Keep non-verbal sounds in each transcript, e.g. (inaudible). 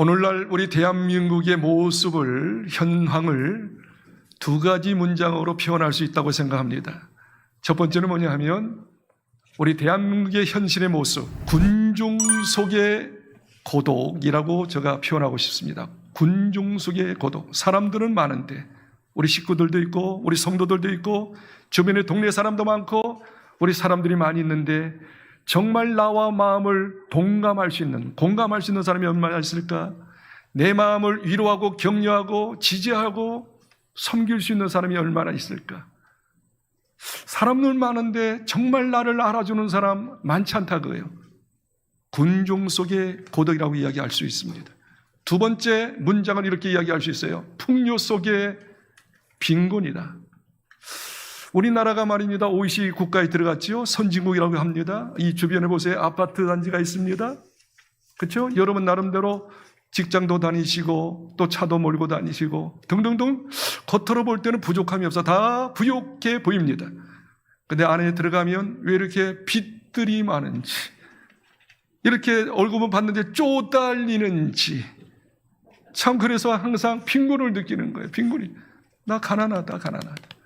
오늘날 우리 대한민국의 모습을, 현황을 두 가지 문장으로 표현할 수 있다고 생각합니다. 첫 번째는 뭐냐 하면 우리 대한민국의 현실의 모습, 군중 속의 고독이라고 제가 표현하고 싶습니다. 군중 속의 고독. 사람들은 많은데 우리 식구들도 있고 우리 성도들도 있고 주변에 동네 사람도 많고 우리 사람들이 많이 있는데 정말 나와 마음을 동감할 수 있는 공감할 수 있는 사람이 얼마나 있을까? 내 마음을 위로하고 격려하고 지지하고 섬길 수 있는 사람이 얼마나 있을까? 사람들 많은데 정말 나를 알아주는 사람 많지 않다 그거예요. 군중 속의 고독이라고 이야기할 수 있습니다. 두 번째 문장은 이렇게 이야기할 수 있어요. 풍요 속의 빈곤이다. 우리나라가 말입니다. OECD 국가에 들어갔지요. 선진국이라고 합니다. 이 주변에 보세요. 아파트 단지가 있습니다. 그렇죠? 여러분 나름대로 직장도 다니시고 또 차도 몰고 다니시고 등등등 겉으로 볼 때는 부족함이 없어 다 부족해 보입니다. 근데 안에 들어가면 왜 이렇게 빚들이 많은지 이렇게 월급은 받는데 쪼달리는지 참 그래서 항상 빈곤을 느끼는 거예요. 빈곤이 나 가난하다 가난하다.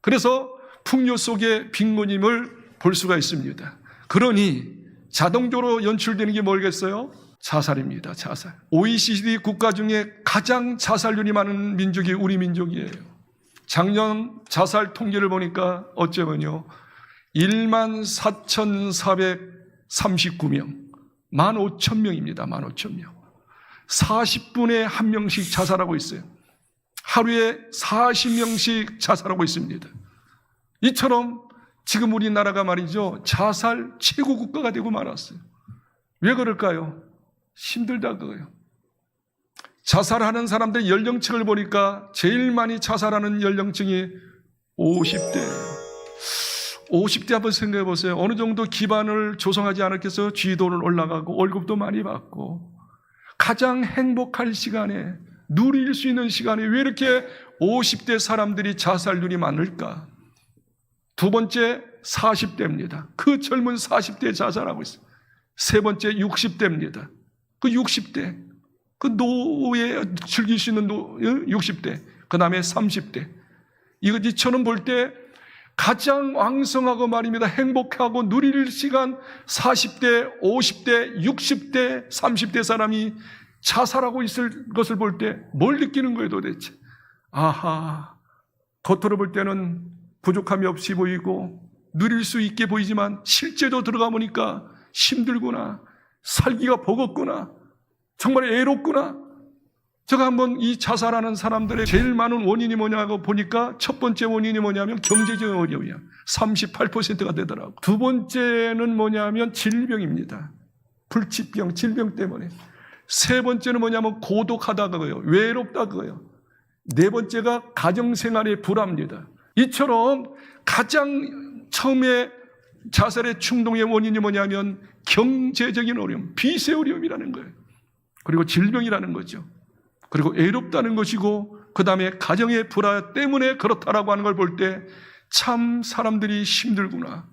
그래서 풍요 속의 빈곤임을 볼 수가 있습니다. 그러니 자동적으로 연출되는 게 뭘겠어요? 자살입니다. 자살. OECD 국가 중에 가장 자살률이 많은 민족이 우리 민족이에요. 작년 자살 통계를 보니까 어쩌면요. 1만 4,439명. 15,000명입니다. 15,000명. 40분에 한 명씩 자살하고 있어요. 하루에 40명씩 자살하고 있습니다. 이처럼 지금 우리나라가 말이죠. 자살 최고 국가가 되고 말았어요. 왜 그럴까요? 힘들다 그거예요. 자살하는 사람들 연령층을 보니까 제일 많이 자살하는 연령층이 50대예요. 50대 한번 생각해 보세요. 어느 정도 기반을 조성하지 않았겠어요? 지도를 올라가고 월급도 많이 받고 가장 행복할 시간에 누릴 수 있는 시간에 왜 이렇게 50대 사람들이 자살률이 많을까? 두 번째 40대입니다. 그 젊은 40대 자살하고 있어요. 세 번째 60대입니다. 그 60대, 그 노에 즐길 수 있는 노, 60대, 그 다음에 30대. 이거 이처럼 볼때 가장 왕성하고 말입니다. 행복하고 누릴 시간 40대, 50대, 60대, 30대 사람이 자살하고 있을 것을 볼 때 뭘 느끼는 거예요 도대체? 아하, 겉으로 볼 때는 부족함이 없이 보이고 누릴 수 있게 보이지만 실제로 들어가 보니까 힘들구나. 살기가 버겁구나. 정말 애롭구나. 제가 한번 이 자살하는 사람들의 제일 많은 원인이 뭐냐고 보니까 첫 번째 원인이 뭐냐면 경제적 어려움이야. 38%가 되더라고. 두 번째는 뭐냐면 질병입니다. 불치병, 질병 때문에. 세 번째는 뭐냐면 고독하다 그거예요. 외롭다 그거예요. 네 번째가 가정생활의 불합니다. 이처럼 가장 처음에 자살의 충동의 원인이 뭐냐면 경제적인 어려움, 빚의 어려움이라는 거예요. 그리고 질병이라는 거죠. 그리고 애롭다는 것이고 그 다음에 가정의 불화 때문에 그렇다라고 하는 걸 볼 때 참 사람들이 힘들구나.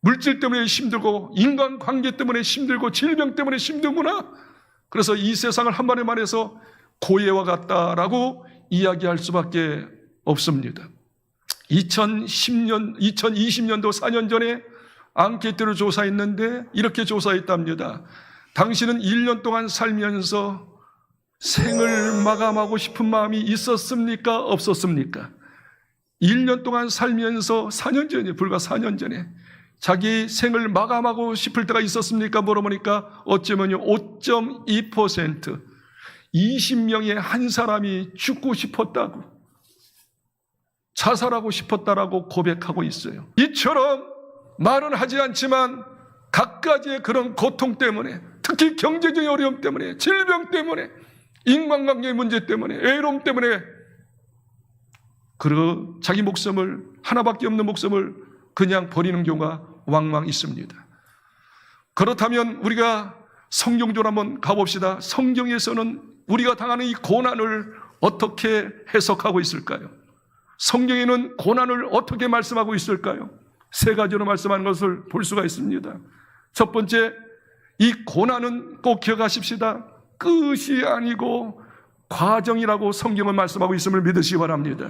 물질 때문에 힘들고 인간 관계 때문에 힘들고 질병 때문에 힘들구나. 그래서 이 세상을 한마디 말해서 고해와 같다라고 이야기할 수밖에 없습니다. 2010년, 2020년도 4년 전에 앙케이트를 조사했는데 이렇게 조사했답니다. 당신은 1년 동안 살면서 생을 마감하고 싶은 마음이 있었습니까? 없었습니까? 1년 동안 살면서 4년 전에, 불과 4년 전에 자기 생을 마감하고 싶을 때가 있었습니까? 물어보니까 어쩌면요, 5.2% 20명의 한 사람이 죽고 싶었다고 자살하고 싶었다라고 고백하고 있어요. 이처럼 말은 하지 않지만 각가지의 그런 고통 때문에 특히 경제적인 어려움 때문에 질병 때문에 인간관계 문제 때문에 애로움 때문에 그리고 자기 목숨을 하나밖에 없는 목숨을 그냥 버리는 경우가 왕왕 있습니다. 그렇다면 우리가 성경적으로 한번 가봅시다. 성경에서는 우리가 당하는 이 고난을 어떻게 해석하고 있을까요? 성경에는 고난을 어떻게 말씀하고 있을까요? 세 가지로 말씀하는 것을 볼 수가 있습니다. 첫 번째, 이 고난은 꼭 기억하십시다. 끝이 아니고 과정이라고 성경은 말씀하고 있음을 믿으시기 바랍니다.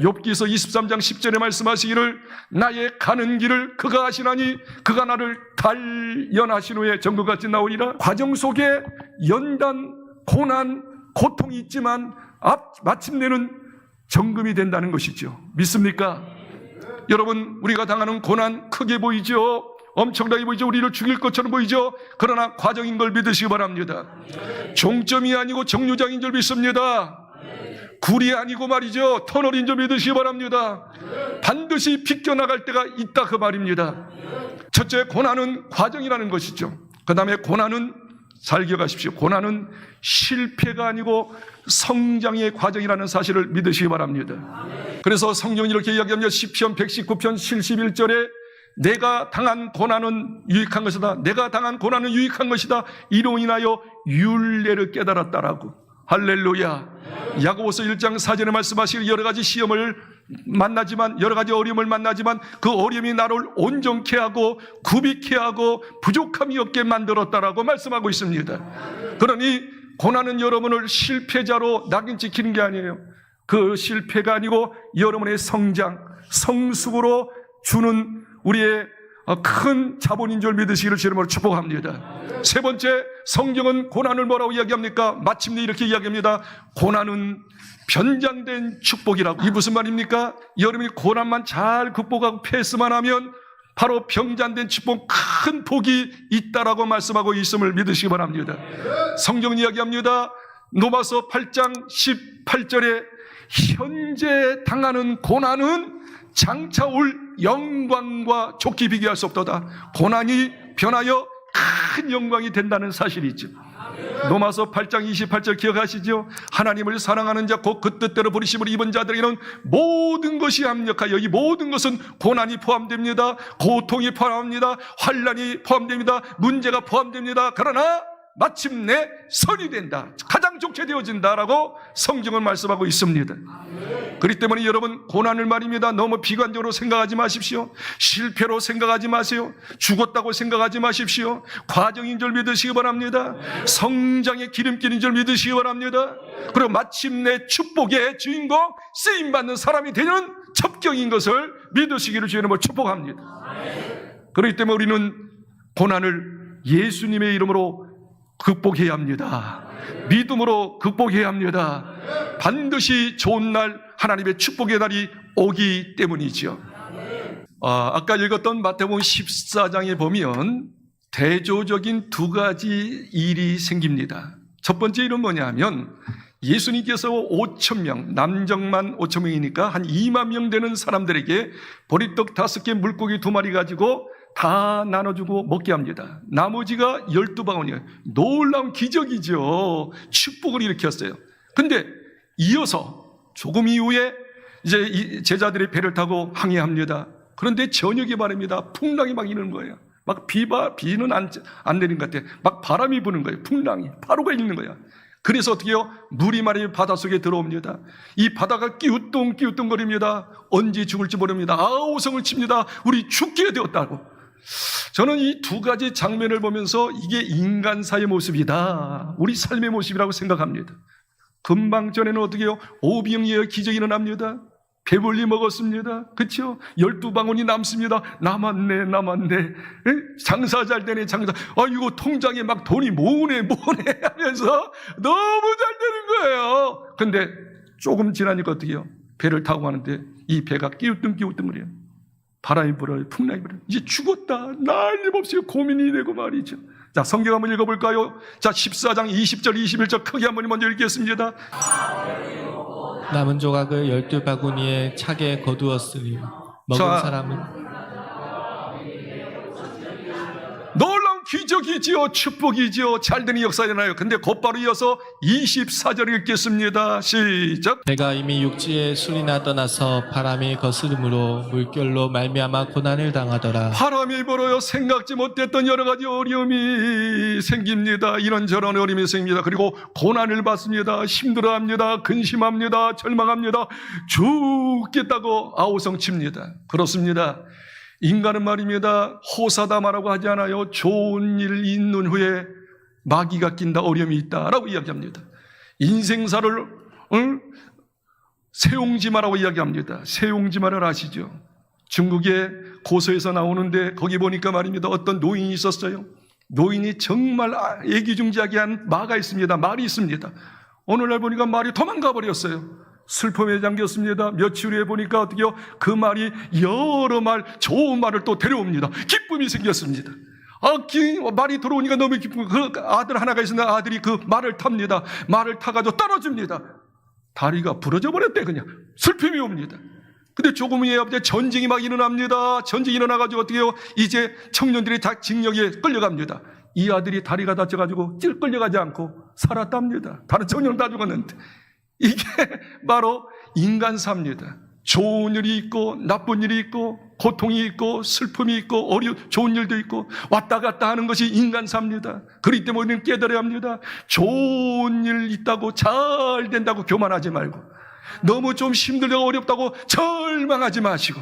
욥기서 23장 10절에 말씀하시기를 나의 가는 길을 그가 하시나니 그가 나를 단련하신 후에 정금같이 나오리라 과정 속에 연단, 고난, 고통이 있지만 앞, 마침내는 정금이 된다는 것이죠. 믿습니까? 여러분, 우리가 당하는 고난 크게 보이죠? 엄청나게 보이죠? 우리를 죽일 것처럼 보이죠? 그러나 과정인 걸 믿으시기 바랍니다. 종점이 아니고 정류장인 줄 믿습니다. 굴이 아니고 말이죠. 터널인 줄 믿으시기 바랍니다. 반드시 비껴나갈 때가 있다 그 말입니다. 첫째, 고난은 과정이라는 것이죠. 그 다음에 고난은 잘 기억하십시오. 고난은 실패가 아니고 성장의 과정이라는 사실을 믿으시기 바랍니다. 그래서 성경이 이렇게 이야기합니다. 시편 119편 71절에 내가 당한 고난은 유익한 것이다. 내가 당한 고난은 유익한 것이다. 이로 인하여 윤례를 깨달았다라고. 할렐루야. 야고보서 1장 4절에 말씀하시길 여러 가지 시험을 만나지만 여러 가지 어려움을 만나지만 그 어려움이 나를 온전케 하고 굽이게 하고 부족함이 없게 만들었다라고 말씀하고 있습니다. 그러니 고난은 여러분을 실패자로 낙인 찍히는 게 아니에요. 그 실패가 아니고 여러분의 성장, 성숙으로 주는 우리의 어, 큰 자본인 줄 믿으시기를 주님으로 축복합니다. 세 번째, 성경은 고난을 뭐라고 이야기합니까? 마침내 이렇게 이야기합니다. 고난은 변장된 축복이라고. 이 무슨 말입니까? 여러분이 고난만 잘 극복하고 패스만 하면 바로 병잔된 축복 큰 복이 있다라고 말씀하고 있음을 믿으시기 바랍니다. 성경 이야기합니다. 노마서 8장 18절에 현재 당하는 고난은 장차 올 영광과 좋게 비교할 수 없도다. 고난이 변하여 큰 영광이 된다는 사실이죠. 로마서 8장 28절 기억하시죠? 하나님을 사랑하는 자, 곧 그 뜻대로 부르심을 입은 자들에게는 모든 것이 합력하여 이 모든 것은 고난이 포함됩니다. 고통이 포함합니다. 환란이 포함됩니다. 문제가 포함됩니다. 그러나 마침내 선이 된다. 가장 좋게 되어진다라고 성경은 말씀하고 있습니다. 그렇기 때문에 여러분 고난을 말입니다. 너무 비관적으로 생각하지 마십시오. 실패로 생각하지 마세요. 죽었다고 생각하지 마십시오. 과정인 줄 믿으시기 바랍니다. 성장의 기름길인 줄 믿으시기 바랍니다. 그리고 마침내 축복의 주인공 쓰임 받는 사람이 되는 첩경인 것을 믿으시기를 주님으로 축복합니다. 그렇기 때문에 우리는 고난을 예수님의 이름으로 극복해야 합니다. 믿음으로 극복해야 합니다. 반드시 좋은 날 하나님의 축복의 날이 오기 때문이지요. 아, 아까 읽었던 마태복음 14장에 보면 대조적인 두 가지 일이 생깁니다. 첫 번째 일은 뭐냐면 예수님께서 5천 명, 남정만 5천 명이니까 한 2만 명 되는 사람들에게 보리떡 다섯 개, 물고기 두 마리 가지고 다 나눠주고 먹게 합니다. 나머지가 12방울이에요. 놀라운 기적이죠. 축복을 일으켰어요. 근데 이어서 조금 이후에 이제 이 제자들이 배를 타고 항해합니다. 그런데 저녁에 말입니다. 풍랑이 막 이는 거예요. 막 비바, 비는 안, 안 내린 것 같아. 막 바람이 부는 거예요. 풍랑이. 파도가 있는 거야. 그래서 어떻게 해요? 물이 말이 바닷속에 들어옵니다. 이 바다가 끼우뚱 끼우뚱거립니다. 언제 죽을지 모릅니다. 아우성을 칩니다. 우리 죽게 되었다고. 저는 이 두 가지 장면을 보면서 이게 인간사의 모습이다. 우리 삶의 모습이라고 생각합니다. 금방 전에는 어떻게 해요? 오병이어 기적이 일어납니다. 배불리 먹었습니다. 그쵸? 열두 방울이 남습니다. 남았네, 남았네. 에? 장사 잘 되네, 장사. 아이고, 통장에 막 돈이 모으네, 모으네 (laughs) 하면서 너무 잘 되는 거예요. 근데 조금 지나니까 어떻게 해요? 배를 타고 가는데 이 배가 끼우뚱 끼우뚱거려요. 바람이 불어요. 풍랑이 불어요. 이제 죽었다. 날림없이 고민이 되고 말이죠. 자, 성경 한번 읽어볼까요? 자, 14장 20절, 21절 크게 한번 먼저 읽겠습니다. 남은 조각을 열두 바구니에 차게 거두었으니 먹은 자. 사람은 기적이지요. 축복이지요. 잘되는 역사잖아요. 근데 곧바로 이어서 24절 읽겠습니다. 시작. 내가 이미 육지에 술이나 떠나서 바람이 거스름으로 물결로 말미암아 고난을 당하더라 바람이 불어요. 생각지 못했던 여러 가지 어려움이 생깁니다. 이런저런 어려움이 생깁니다. 그리고 고난을 받습니다. 힘들어합니다. 근심합니다. 절망합니다. 죽겠다고 아우성칩니다. 그렇습니다. 인간은 말입니다. 호사다마라고 하지 않아요. 좋은 일 있는 후에 마귀가 낀다 어려움이 있다라고 이야기합니다. 인생사를 응? 세옹지마라고 이야기합니다. 세옹지마를 아시죠? 중국의 고서에서 나오는데 거기 보니까 말입니다. 어떤 노인이 있었어요. 노인이 정말 아- 애기중지하게 한 마가 있습니다. 말이 있습니다. 오늘날 보니까 말이 도망가 버렸어요. 슬픔에 잠겼습니다. 며칠 후에 보니까 어떻게요? 그 말이 여러 말, 좋은 말을 또 데려옵니다. 기쁨이 생겼습니다. 아, 기, 말이 들어오니까 너무 기쁘고 그 아들 하나가 있었는데 아들이 그 말을 탑니다. 말을 타가지고 떨어집니다. 다리가 부러져 버렸대 그냥 슬픔이 옵니다. 근데 조금 후에 전쟁이 막 일어납니다. 전쟁이 일어나가지고 어떻게요? 이제 청년들이 다 징역에 끌려갑니다. 이 아들이 다리가 다쳐가지고 찔 끌려가지 않고 살았답니다. 다른 청년은 다 죽었는데 이게 (laughs) 바로 인간사입니다. 좋은 일이 있고 나쁜 일이 있고 고통이 있고 슬픔이 있고 어려 좋은 일도 있고 왔다 갔다 하는 것이 인간사입니다. 그렇기 때문에 우리는 깨달아야 합니다. 좋은 일 있다고 잘 된다고 교만하지 말고 너무 좀 힘들고 어렵다고 절망하지 마시고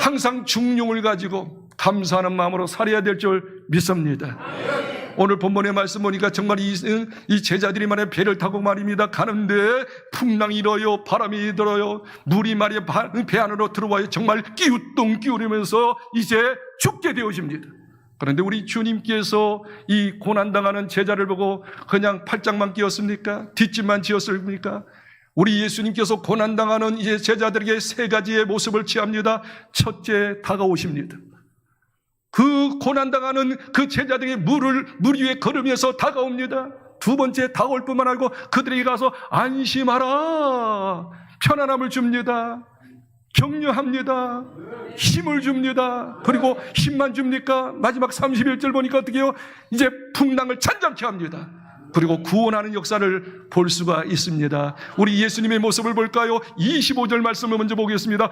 항상 중용을 가지고 감사하는 마음으로 살아야 될 줄 믿습니다. 오늘 본문의 말씀 보니까 정말 이, 이 제자들이 말해 배를 타고 말입니다. 가는데 풍랑이 일어요, 바람이 들어요, 물이 말이야 바- 배 안으로 들어와요. 정말 끼우뚱 끼우면서 이제 죽게 되어집니다. 그런데 우리 주님께서 이 고난당하는 제자를 보고 그냥 팔짱만 끼웠습니까? 뒷집만 지었습니까? 우리 예수님께서 고난당하는 이제 제자들에게 세 가지의 모습을 취합니다. 첫째, 다가오십니다. 그 고난당하는 그 제자들이 물을, 물 위에 걸으면서 다가옵니다. 두 번째, 다가올 뿐만 아니고 그들에게 가서 안심하라. 편안함을 줍니다. 격려합니다. 힘을 줍니다. 그리고 힘만 줍니까? 마지막 31절 보니까 어떻게 해요? 이제 풍랑을 잔잔케 합니다. 그리고 구원하는 역사를 볼 수가 있습니다. 우리 예수님의 모습을 볼까요? 25절 말씀을 먼저 보겠습니다.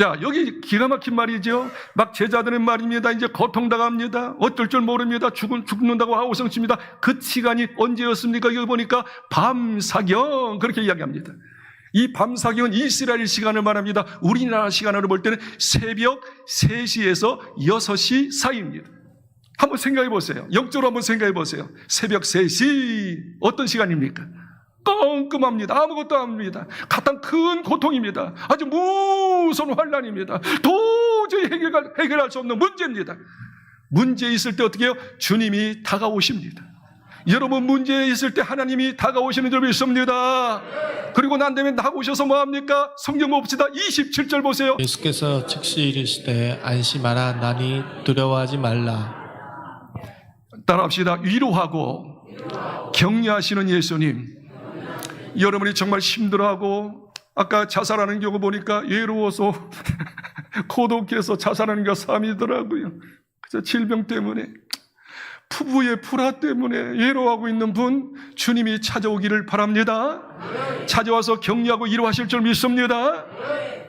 자, 여기 기가 막힌 말이죠. 막 제자들은 말입니다. 이제 고통당합니다. 어쩔 줄 모릅니다. 죽은, 죽는다고 하오성칩니다. 그 시간이 언제였습니까? 여기 보니까 밤사경. 그렇게 이야기합니다. 이 밤사경은 이스라엘 시간을 말합니다. 우리나라 시간으로 볼 때는 새벽 3시에서 6시 사이입니다. 한번 생각해 보세요. 영적으로 한번 생각해 보세요. 새벽 3시 어떤 시간입니까? 껌껌합니다. 아무것도 없습니다. 가장 큰 고통입니다. 아주 무서운 환란입니다. 도저히 해결, 해결할 수 없는 문제입니다. 문제 있을 때 어떻게 해요? 주님이 다가오십니다. 여러분 문제 있을 때 하나님이 다가오시는 줄 믿습니다. 그리고 난 다음에 다가오셔서 뭐합니까? 성경 봅시다. 27절 보세요. 예수께서 즉시 이르시되 안심하라 나니 두려워하지 말라 따라합시다. 위로하고 격려하시는 예수님. 여러분이 정말 힘들어하고 아까 자살하는 경우 보니까 외로워서 (laughs) 고독해서 자살하는 게 삶이더라고요. 그래서 질병 때문에 부부의 불화 때문에 외로워하고 있는 분 주님이 찾아오기를 바랍니다. 찾아와서 격려하고 위로하실 줄 믿습니다.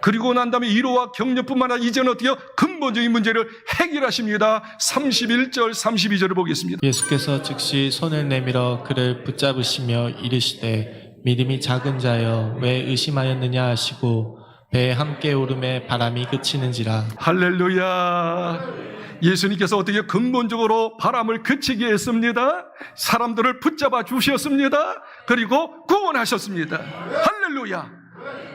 그리고 난 다음에 위로와 격려뿐만 아니라 이제는 어떻게 요 근본적인 문제를 해결하십니다. 31절 32절을 보겠습니다. 예수께서 즉시 손을 내밀어 그를 붙잡으시며 이르시되 믿음이 작은 자여 왜 의심하였느냐 하시고 배에 함께 오름에 바람이 그치는지라 할렐루야. 예수님께서 어떻게 근본적으로 바람을 그치게 했습니다. 사람들을 붙잡아 주셨습니다. 그리고 구원하셨습니다. 할렐루야.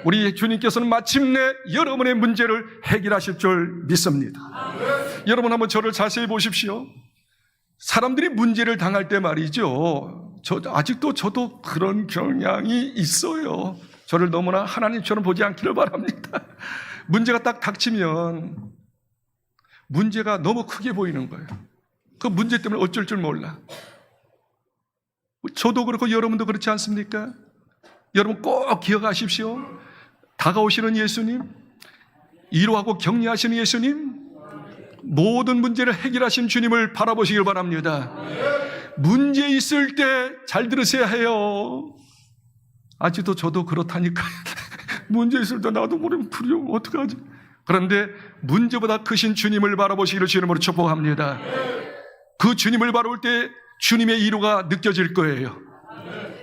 우리 주님께서는 마침내 여러분의 문제를 해결하실 줄 믿습니다. 여러분 한번 저를 자세히 보십시오. 사람들이 문제를 당할 때 말이죠. 저 아직도 저도 그런 경향이 있어요. 저를 너무나 하나님처럼 보지 않기를 바랍니다. (laughs) 문제가 딱 닥치면 문제가 너무 크게 보이는 거예요. 그 문제 때문에 어쩔 줄 몰라. 저도 그렇고 여러분도 그렇지 않습니까? 여러분 꼭 기억하십시오. 다가오시는 예수님, 위로하고 격려하시는 예수님, 모든 문제를 해결하신 주님을 바라보시길 바랍니다. 문제 있을 때 잘 들으셔야 해요. 아직도 저도 그렇다니까요. (laughs) 문제 있을 때 나도 모르면 두려워. 어떡하지? 그런데 문제보다 크신 주님을 바라보시기를 주님으로 축복합니다. 그 주님을 바라볼 때 주님의 이루가 느껴질 거예요.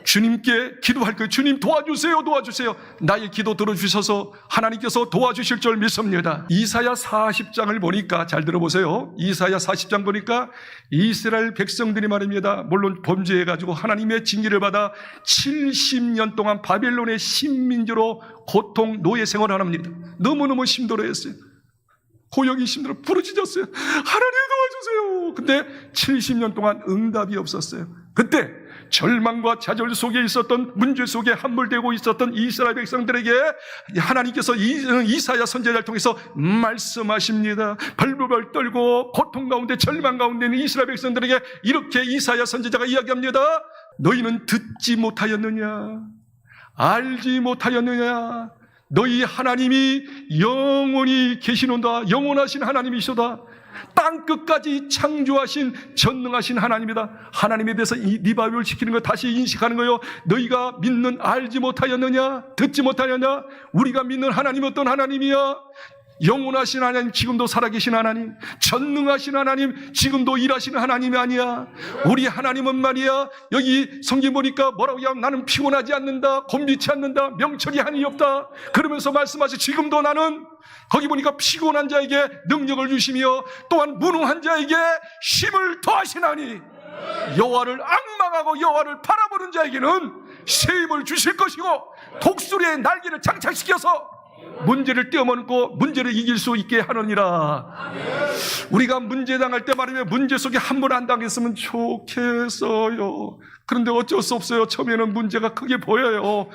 주님께 기도할 거예요. 주님 도와주세요, 도와주세요. 나의 기도 들어주셔서 하나님께서 도와주실 줄 믿습니다. 이사야 40장을 보니까 잘 들어보세요. 이사야 40장 보니까 이스라엘 백성들이 말입니다. 물론 범죄해가지고 하나님의 징계를 받아 70년 동안 바벨론의 신민주로 고통, 노예 생활을 합니다. 너무너무 힘들어했어요. 고역이 힘들어 부르짖었어요. 하나님 도와주세요. 근데 70년 동안 응답이 없었어요. 그때 절망과 좌절 속에 있었던 문제 속에 함몰되고 있었던 이스라엘 백성들에게 하나님께서 이- 이사야 선제자를 통해서 말씀하십니다. 벌벌벌 떨고 고통 가운데 절망 가운데 있는 이스라엘 백성들에게 이렇게 이사야 선제자가 이야기합니다. 너희는 듣지 못하였느냐? 알지 못하였느냐? 너희 하나님이 영원히 계시노다. 영원하신 하나님이시다. 땅 끝까지 창조하신 전능하신 하나님이다. 하나님에 대해서 이 리바이벌 시키는 거 다시 인식하는 거요. 너희가 믿는 알지 못하였느냐? 듣지 못하였냐? 우리가 믿는 하나님 어떤 하나님이야? 영원하신 하나님, 지금도 살아계신 하나님, 전능하신 하나님, 지금도 일하시는 하나님이 아니야. 우리 하나님은 말이야. 여기 성경 보니까 뭐라고 하면 나는 피곤하지 않는다, 곤비치 않는다, 명철이 한이 없다. 그러면서 말씀하시 지금도 나는 거기 보니까 피곤한 자에게 능력을 주시며 또한 무능한 자에게 힘을 더하시나니 여호와를 악망하고 여호와를 바라보는 자에게는 새 힘을 주실 것이고 독수리의 날개를 장착시켜서 문제를 떼어먹고 문제를 이길 수 있게 하느니라. 우리가 문제 당할 때 말이면 문제 속에 한번안 당했으면 좋겠어요. 그런데 어쩔 수 없어요. 처음에는 문제가 크게 보여요.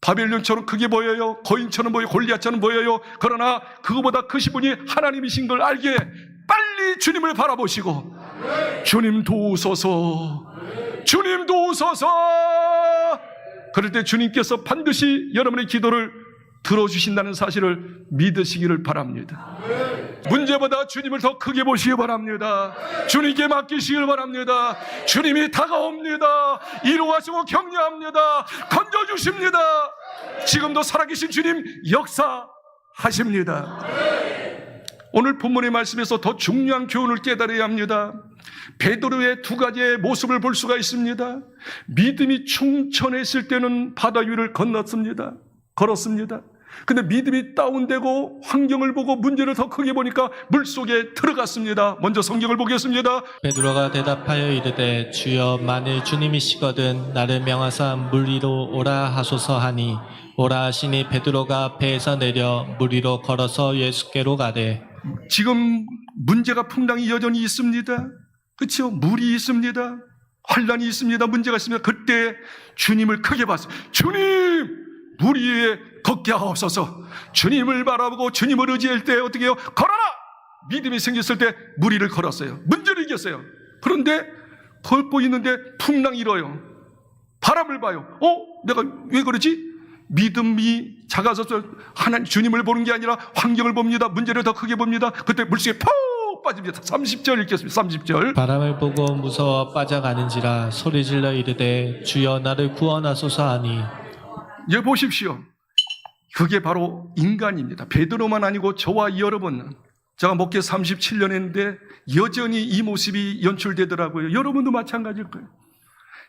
바벨론처럼 크게 보여요. 거인처럼 보여, 골리앗처럼 보여요. 그러나 그거보다 크신 분이 하나님이신 걸 알기에 빨리 주님을 바라보시고 주님 도우소서, 주님 도우소서. 그럴 때 주님께서 반드시 여러분의 기도를 들어주신다는 사실을 믿으시기를 바랍니다. 문제보다 주님을 더 크게 보시기 바랍니다. 주님께 맡기시길 바랍니다. 주님이 다가옵니다. 이루하시고 격려합니다. 건져주십니다. 지금도 살아계신 주님 역사하십니다. 오늘 본문의 말씀에서 더 중요한 교훈을 깨달아야 합니다. 베드로의 두 가지의 모습을 볼 수가 있습니다. 믿음이 충천했을 때는 바다 위를 건넜습니다. 걸었습니다. 근데 믿음이 다운되고 환경을 보고 문제를 더 크게 보니까 물 속에 들어갔습니다. 먼저 성경을 보겠습니다. 베드로가 대답하여 이르되 주여 만일 주님이시거든 나를 명하사 물 위로 오라 하소서 하니 오라 하시니 베드로가 배에서 내려 물 위로 걸어서 예수께로 가되 지금 문제가 풍랑이 여전히 있습니다. 그렇죠? 물이 있습니다. 환란이 있습니다. 문제가 있습니다. 그때 주님을 크게 봤어요. 주님! 물 위에 걷게 하옵소서. 주님을 바라보고 주님을 의지할 때 어떻게 해요? 걸어라! 믿음이 생겼을 때물 위를 걸었어요. 문제를 이겼어요. 그런데 걷고 있는데 풍랑이 일어요. 바람을 봐요. 어? 내가 왜 그러지? 믿음이 작아서 하나님 주님을 보는 게 아니라 환경을 봅니다. 문제를 더 크게 봅니다. 그때 물속에 푹 빠집니다. 30절 읽겠습니다. 30절. 바람을 보고 무서워 빠져가는지라 소리질러 이르되 주여 나를 구원하소서 하니 여 보십시오. 그게 바로 인간입니다. 베드로만 아니고 저와 여러분. 제가 목회 37년 했는데 여전히 이 모습이 연출되더라고요. 여러분도 마찬가지일 거예요.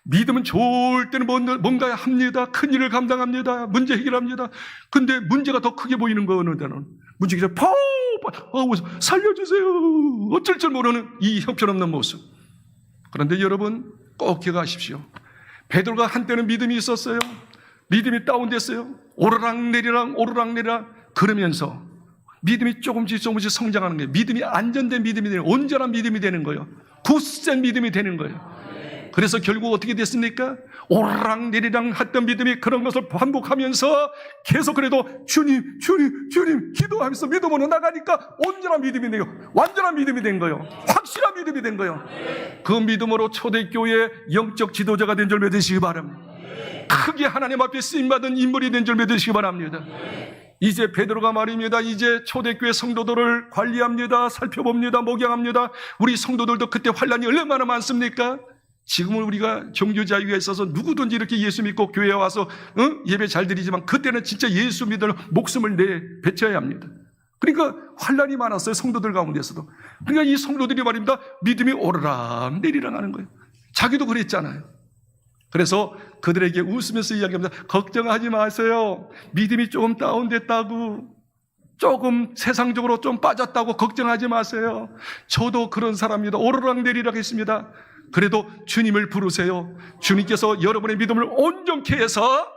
믿음은 좋을 때는 뭔가- 합니다. 큰 일을 감당합니다. 문제 해결합니다. 근데 문제가 더 크게 보이는 거 어느 데는 문제가 펑 어, 살려주세요. 어쩔 줄 모르는 이 형편없는 모습. 그런데 여러분 꼭 기억하십시오. 베드로가 한때는 믿음이 있었어요. 믿음이 다운됐어요. 오르락내리락 오르락내리락 그러면서 믿음이 조금씩 조금씩 성장하는 거예요. 믿음이 안전된 믿음이 되는 온전한 믿음이 되는 거예요. 굳센 믿음이 되는 거예요. 그래서 결국 어떻게 됐습니까? 오르락내리락 했던 믿음이 그런 것을 반복하면서 계속 그래도 주님, 주님, 주님 기도하면서 믿음으로 나가니까 온전한 믿음이 돼요. 완전한 믿음이 된 거예요. 확실한 믿음이 된 거예요. 그 믿음으로 초대교회 영적 지도자가 된 줄 믿으시기 바랍니다. 크게 하나님 앞에 쓰임받은 인물이 된 줄 믿으시기 바랍니다. 이제 베드로가 말입니다. 이제 초대교회 성도들을 관리합니다. 살펴봅니다. 목양합니다. 우리 성도들도 그때 환란이 얼마나 많습니까? 지금은 우리가 종교 자유가 있어서 누구든지 이렇게 예수 믿고 교회에 와서 응? 예배 잘 드리지만 그때는 진짜 예수 믿을 목숨을 내 바쳐야 합니다. 그러니까 환란이 많았어요. 성도들 가운데서도. 그러니까 이 성도들이 말입니다. 믿음이 오르락 내리락 하는 거예요. 자기도 그랬잖아요. 그래서 그들에게 웃으면서 이야기합니다. 걱정하지 마세요. 믿음이 조금 다운됐다고 조금 세상적으로 좀 빠졌다고 걱정하지 마세요. 저도 그런 사람입니다. 오르락 내리락 했습니다. 그래도 주님을 부르세요. 주님께서 여러분의 믿음을 온전케 해서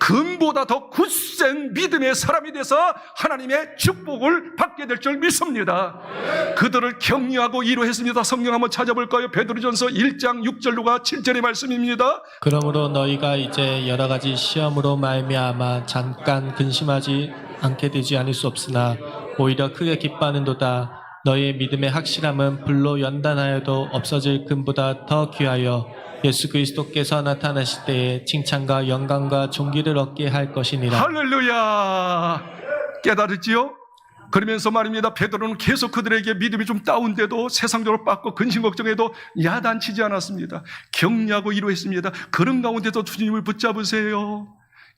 금보다 더 굳센 믿음의 사람이 돼서 하나님의 축복을 받게 될 줄 믿습니다. 그들을 격려하고 위로했습니다. 성경 한번 찾아볼까요? 베드로전서 1장 6절로가 7절의 말씀입니다. 그러므로 너희가 이제 여러 가지 시험으로 말미암아 잠깐 근심하지 않게 되지 않을 수 없으나 오히려 크게 기뻐하는도다. 너희의 믿음의 확실함은 불로 연단하여도 없어질 금보다 더 귀하여 예수 그리스도께서 나타나실 때에 칭찬과 영광과 존귀를 얻게 할 것이니라. 할렐루야! 깨달았지요? 그러면서 말입니다. 베드로는 계속 그들에게 믿음이 좀 다운돼도 세상적으로 빠고 근심 걱정해도 야단치지 않았습니다. 격려하고 위로했습니다. 그런 가운데도 주님을 붙잡으세요.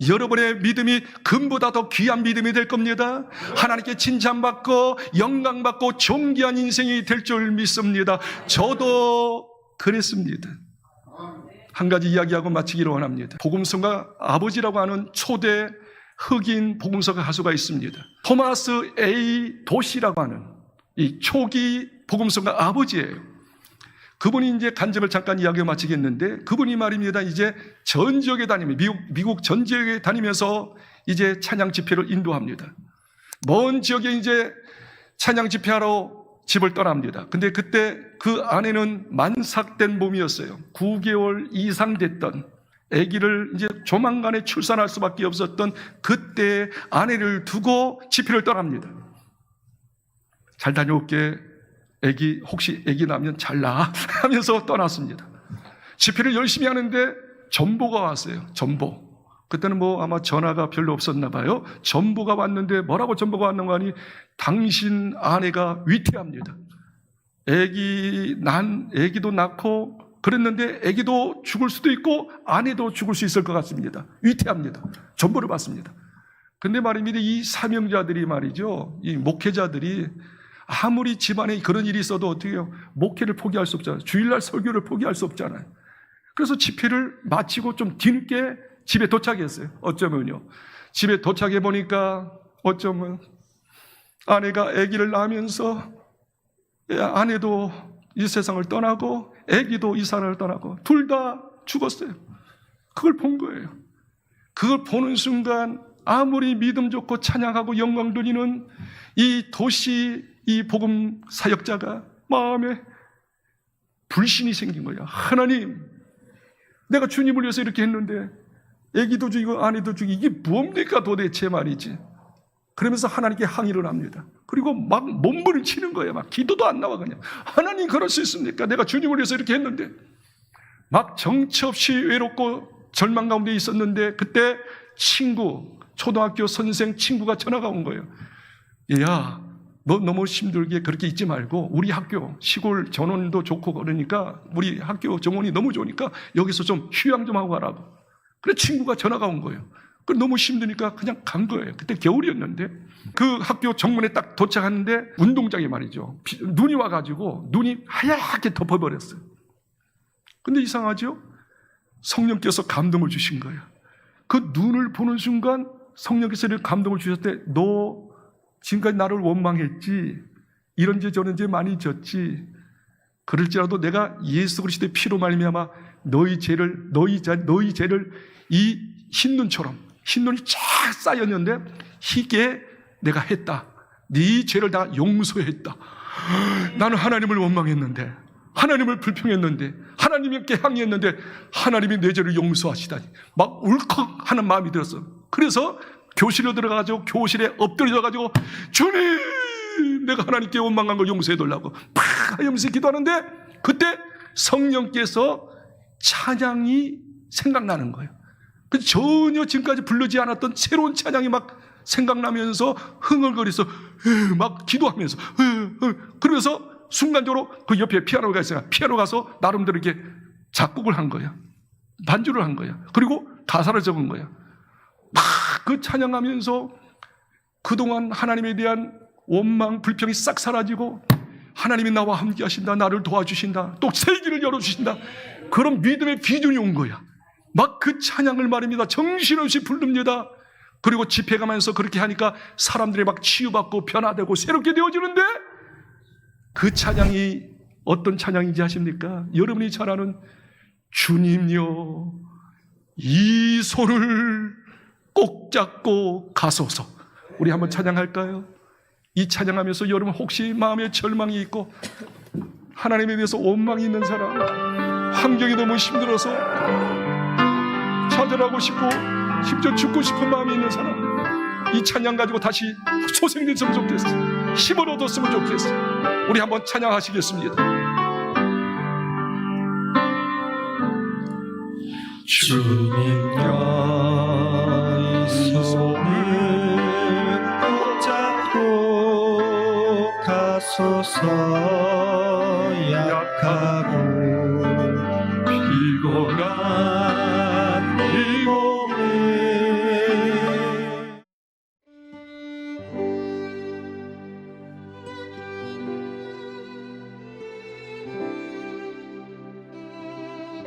여러분의 믿음이 금보다 더 귀한 믿음이 될 겁니다. 하나님께 칭찬받고 영광받고 존귀한 인생이 될 줄 믿습니다. 저도 그랬습니다. 한 가지 이야기하고 마치기를 원합니다. 복음서가 아버지라고 하는 초대 흑인 복음서가 가수가 있습니다. 토마스 A 도시라고 하는 이 초기 복음서가 아버지예요. 그분이 이제 간증을 잠깐 이야기 마치겠는데 그분이 말입니다. 이제 전 지역에 다니며 미국 미국 전 지역에 다니면서 이제 찬양 집회를 인도합니다. 먼 지역에 이제 찬양 집회하러 집을 떠납니다. 근데 그때 그 아내는 만삭된 몸이었어요. 9개월 이상 됐던 아기를 이제 조만간에 출산할 수밖에 없었던 그때 아내를 두고 집회를 떠납니다. 잘 다녀올게. 아기 혹시 아기 나면 잘 나. (laughs) 하면서 떠났습니다. 집회를 열심히 하는데 전보가 왔어요. 전보. 그때는 뭐 아마 전화가 별로 없었나 봐요. 전보가 왔는데 뭐라고 전보가 왔는가 하니 당신 아내가 위태합니다. 아기 난 아기도 낳고 그랬는데 아기도 죽을 수도 있고 아내도 죽을 수 있을 것 같습니다. 위태합니다. 전보를 받습니다. 근데 말입니다. 이 사명자들이 말이죠. 이 목회자들이 아무리 집안에 그런 일이 있어도 어떻게 해요? 목회를 포기할 수 없잖아요. 주일날 설교를 포기할 수 없잖아요. 그래서 집회를 마치고 좀 뒤늦게 집에 도착했어요. 어쩌면요. 집에 도착해 보니까 어쩌면 아내가 아기를 낳으면서 아내도 이 세상을 떠나고 아기도 이 사람을 떠나고 둘 다 죽었어요. 그걸 본 거예요. 그걸 보는 순간 아무리 믿음 좋고 찬양하고 영광 돌리는 이 도시 이 복음 사역자가 마음에 불신이 생긴 거야. 하나님, 내가 주님을 위해서 이렇게 했는데 애기도 죽이고 아내도 죽이고 이게 뭡니까 도대체 말이지. 그러면서 하나님께 항의를 합니다. 그리고 막 몸부림치는 거예요. 막 기도도 안 나와 그냥. 하나님 그럴 수 있습니까? 내가 주님을 위해서 이렇게 했는데 막 정처 없이 외롭고 절망 가운데 있었는데 그때 친구 초등학교 선생 친구가 전화가 온 거예요. 야, 너 너무 힘들게 그렇게 있지 말고 우리 학교 시골 전원도 좋고 그러니까 우리 학교 정원이 너무 좋으니까 여기서 좀 휴양 좀 하고 가라고. 그래 친구가 전화가 온 거예요. 그 너무 힘드니까 그냥 간 거예요. 그때 겨울이었는데 그 학교 정문에 딱 도착하는데 운동장에 말이죠. 비- 눈이 와가지고 눈이 하얗게 덮어버렸어요. 근데 이상하죠? 성령께서 감동을 주신 거예요. 그 눈을 보는 순간 성령께서 감동을 주셨대. 너 지금까지 나를 원망했지. 이런지 저런지 많이 졌지. 그럴지라도 내가 예수 그리스도의 피로 말미암아 너희 죄를 너희 자 너희 죄를 이 흰눈처럼 흰눈이 쫙 쌓였는데 희게 내가 했다. 네 죄를 다 용서했다. 나는 하나님을 원망했는데 하나님을 불평했는데 하나님께 항의했는데 하나님이 내 죄를 용서하시다니 막 울컥 하는 마음이 들었어. 그래서 교실로 들어가가지고 교실에 엎드려가지고 주님 내가 하나님께 원망한 걸 용서해 달라고 팍 하면서 기도하는데 그때 성령께서 찬양이 생각나는 거예요. 그 전혀 지금까지 부르지 않았던 새로운 찬양이 막 생각나면서 흥얼거려서 으, 막 기도하면서 으, 으, 그러면서 순간적으로 그 옆에 피아노가 있어요. 피아노 가서 나름대로 이렇게 작곡을 한 거야. 반주를 한 거야. 그리고 가사를 적은 거야. 막 그 찬양하면서 그동안 하나님에 대한 원망, 불평이 싹 사라지고 하나님이 나와 함께 하신다. 나를 도와주신다. 또 새 길을 열어주신다. 그런 믿음의 비전이 온 거야. 막 그 찬양을 말입니다. 정신없이 부릅니다. 그리고 집회 가면서 그렇게 하니까 사람들이 막 치유받고 변화되고 새롭게 되어지는데 그 찬양이 어떤 찬양인지 아십니까? 여러분이 잘 아는 주님요 이 손을 꼭 잡고 가소서. 우리 한번 찬양할까요? 이 찬양하면서 여러분 혹시 마음에 절망이 있고 하나님에 대해서 원망이 있는 사람, 환경이 너무 힘들어서 좌절하고 싶고 심지어 죽고 싶은 마음이 있는 사람, 이 찬양 가지고 다시 소생됐으면 좋겠어. 힘을 얻었으면 좋겠어. 우리 한번 찬양하시겠습니다. 주님 여 가소서 약한